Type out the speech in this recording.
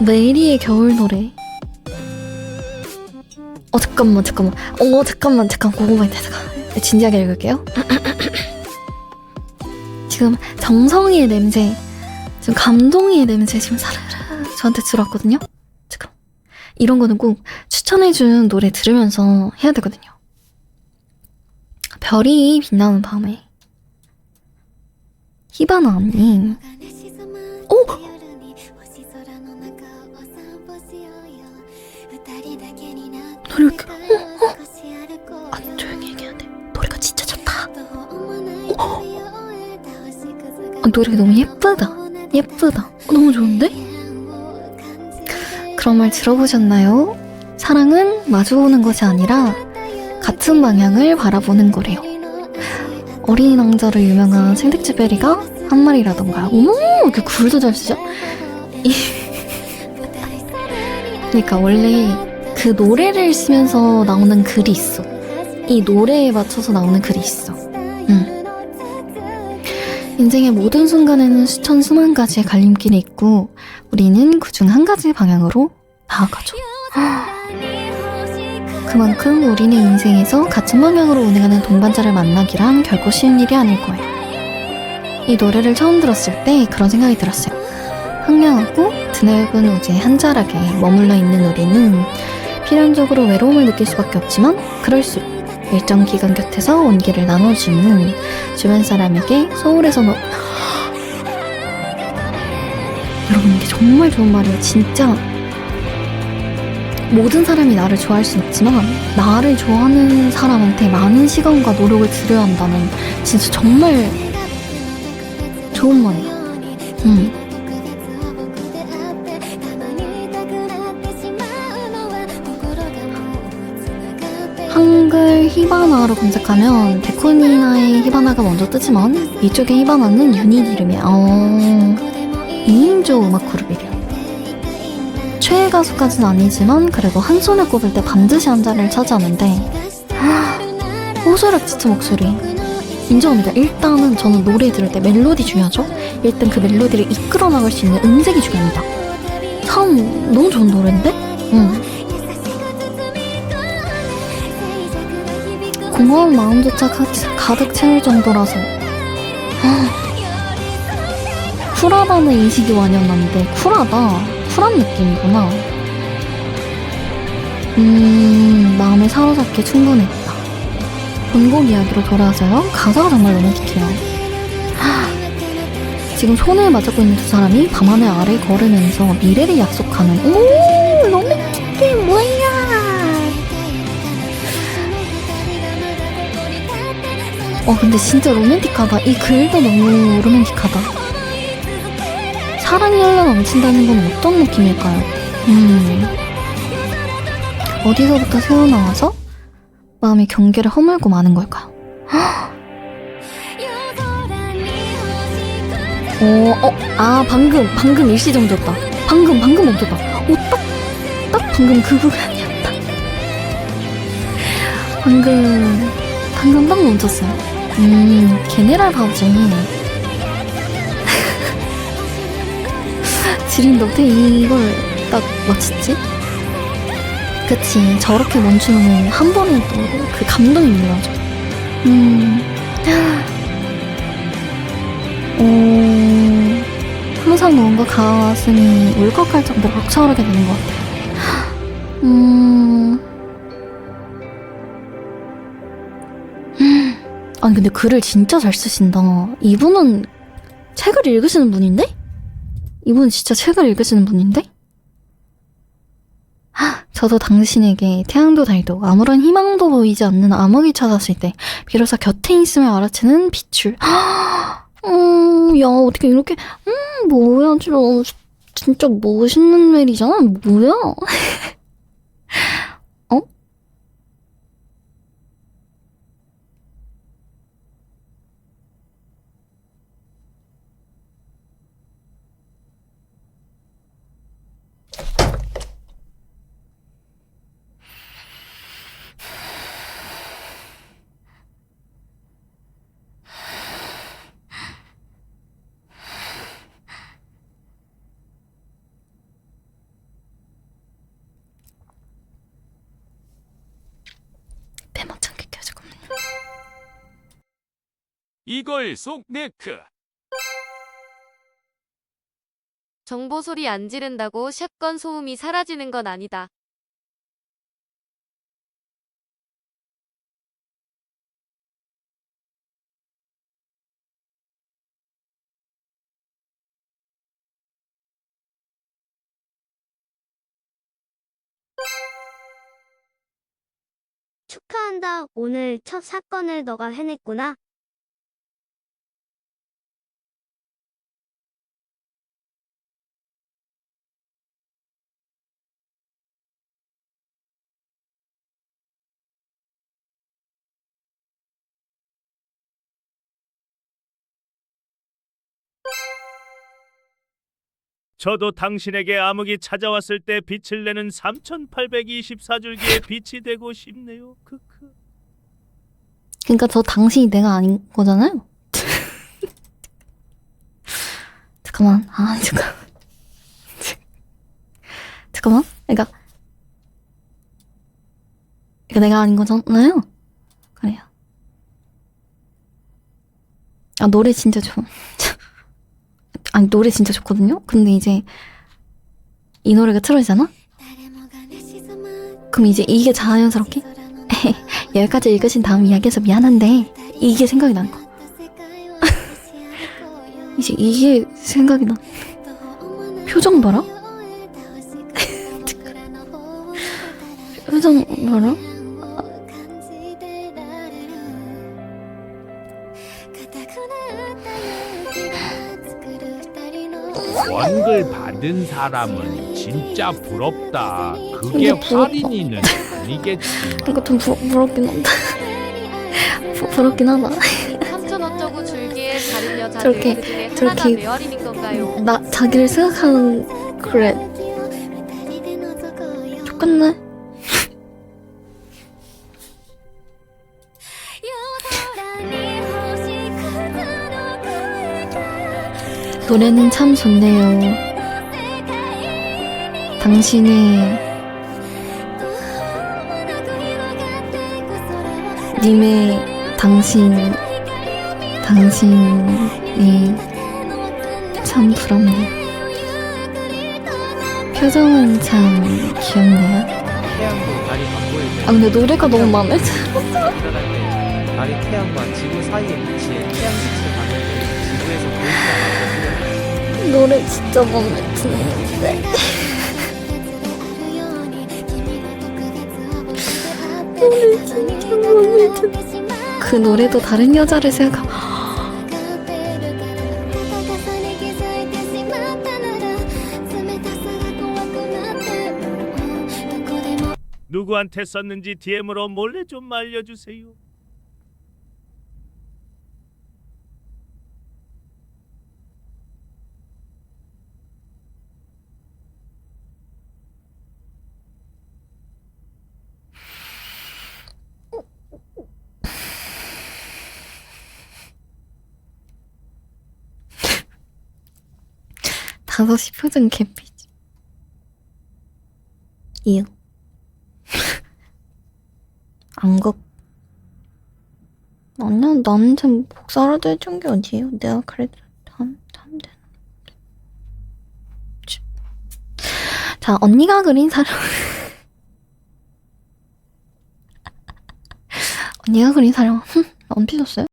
메리의 겨울 노래. 어 잠깐만 잠깐만. 어 잠깐만 잠깐 고구마이 잠깐. 진지하게 읽을게요. 지금 정성이의 냄새, 지금 감동의 냄새 지금 사르르 저한테 들어왔거든요. 지금 이런 거는 꼭 추천해준 노래 들으면서 해야 되거든요. 별이 빛나는 밤에 히바나님. 이렇게 어, 어. 아 조용히 얘기해야 돼. 노래가 진짜 좋다. 아, 노래가 너무 예쁘다. 예쁘다. 어, 너무 좋은데? 그런 말 들어보셨나요? 사랑은 마주보는 것이 아니라 같은 방향을 바라보는 거래요. 어린이 낭자로 유명한 생택지 베리가 한 말이라던가. 어머, 이렇게 글도 잘 쓰죠? 이- 그러니까 원래 그 노래를 쓰면서 나오는 글이 있어. 이 노래에 맞춰서 나오는 글이 있어. 응. 인생의 모든 순간에는 수천 수만 가지의 갈림길이 있고 우리는 그 중 한 가지 방향으로 나아가죠. 그만큼 우리는 인생에서 같은 방향으로 운행하는 동반자를 만나기란 결코 쉬운 일이 아닐 거예요. 이 노래를 처음 들었을 때 그런 생각이 들었어요. 황량하고 드넓은 우주의 한 자락에 머물러 있는 우리는 필연적으로 외로움을 느낄 수밖에 없지만 그럴수록 일정 기간 곁에서 온기를 나눠주는 주변 사람에게 소홀해서 너 여러분 이게 정말 좋은 말이에요 진짜 모든 사람이 나를 좋아할 순 없지만 나를 좋아하는 사람한테 많은 시간과 노력을 들여야 한다는 진짜 정말 좋은 말이에요 음. 한글 히바나로 검색하면 데코니나의 히바나가 먼저 뜨지만 이쪽의 히바나는 유닛 이름이야. 어... 2인조 음악 그룹이래요. 최애 가수까지는 아니지만 그래도 한 손에 꼽을 때 반드시 한 자리를 차지하는데 호소력 짙은 목소리 인정합니다. 일단은 저는 노래 들을 때 멜로디 중요하죠. 일단 그 멜로디를 이끌어 나갈 수 있는 음색이 중요합니다. 참 너무 좋은 노래인데? 응. 고마운 마음조차 가, 가득 채울 정도라서. 쿨하다는 인식이 었는데 쿨하다? 쿨한 느낌이구나. 음 마음에 사로잡기 충분했다. 본곡 이야기로 돌아와서요. 가사가 정말 로맨틱해요. 지금 손을 맞잡고 있는 두 사람이 밤하늘 아래 걸으면서 미래를 약속하는. 오 로맨틱해 뭐야 어 근데 진짜 로맨틱하다 이 글도 너무 로맨틱하다 사랑이 흘러 넘친다는 건 어떤 느낌일까요? 음 어디서부터 새어나와서 마음의 경계를 허물고 마는 걸까요? 어, 어, 아, 방금, 방금 일시정지였다. 방금, 방금 멈췄다. 오, 딱, 딱 방금 그 구간이었다. 방금, 방금 딱 멈췄어요. 음, 제네랄 바우징. 지린도 어떻게 이걸 딱 맞췄지? 그치, 저렇게 멈추면 한 번에 또그 감동이 밀려죠. 음, 어, 항상 뭔가 가슴이 울컥할 정도로 벅차오르게 되는 것 같아요. 음, 아니 근데 글을 진짜 잘 쓰신다. 이분은 책을 읽으시는 분인데? 이분은 진짜 책을 읽으시는 분인데? 하, 저도 당신에게 태양도 달도 아무런 희망도 보이지 않는 암흑이 찾았을 때 비로소 곁에 있음을 알아채는 빛줄. 음, 야 어떻게 이렇게 음 뭐야 진짜 진짜 멋있는 멜이잖아. 뭐야? 이걸 속 네크. 정보 소리 안 지른다고 샷건 소음이 사라지는 건 아니다. 축하한다. 오늘 첫 사건을 너가 해냈구나. 저도 당신에게 암흑이 찾아왔을 때 빛을 내는 3824줄기의 빛이 되고 싶네요. 크크. 그러니까 저 당신이 내가 아닌 거잖아요. 잠깐만. 아 잠깐. 잠깐만. 그러니까 그러니까 내가 아닌 거잖아요. 그래요. 아 노래 진짜 좋. 아 니 노래 진짜 좋거든요. 근데 이제 이 노래가 틀어지잖아. 그럼 이제 이게 자연스럽게 여기까지 읽으신 다음 이야기에서 미안한데 이게 생각이 나는 거. 이제 이게 생각이 나. 표정 봐라. 표정 봐라. 원글 받은 사람은 진짜 부럽다. 그게 근데 부럽다. 할인이는 아니겠지. 이거 좀 부, 부럽긴 한다. 부, 부럽긴 하다. 3천 어쩌고 줄기에 다른 여자들 저렇게- 하나가 저렇게- 건가요? 나 자기를 생각하는 그래 똑같네. 노래는 참 좋네요. 당신의 님의 당신 당신이 참 부럽네. 표정은 참 귀엽네요. 아 근데 노래가 너무 마음에 들어. 보이지 노래 진짜 마음에 드는데. 노래 진짜 마음에 들어. 그 노래도 다른 여자를 생각. 누구한테 썼는지 DM으로 몰래 좀 알려주세요. 다섯 시 표정 개피지. 이유. 안 걷. 아니야, 나한테 복사라도 해준 게 어디예요? 내가 그래도 한, 한 대. 자, 언니가 그린 사람. 언니가 그린. 흠, 안 삐졌어요?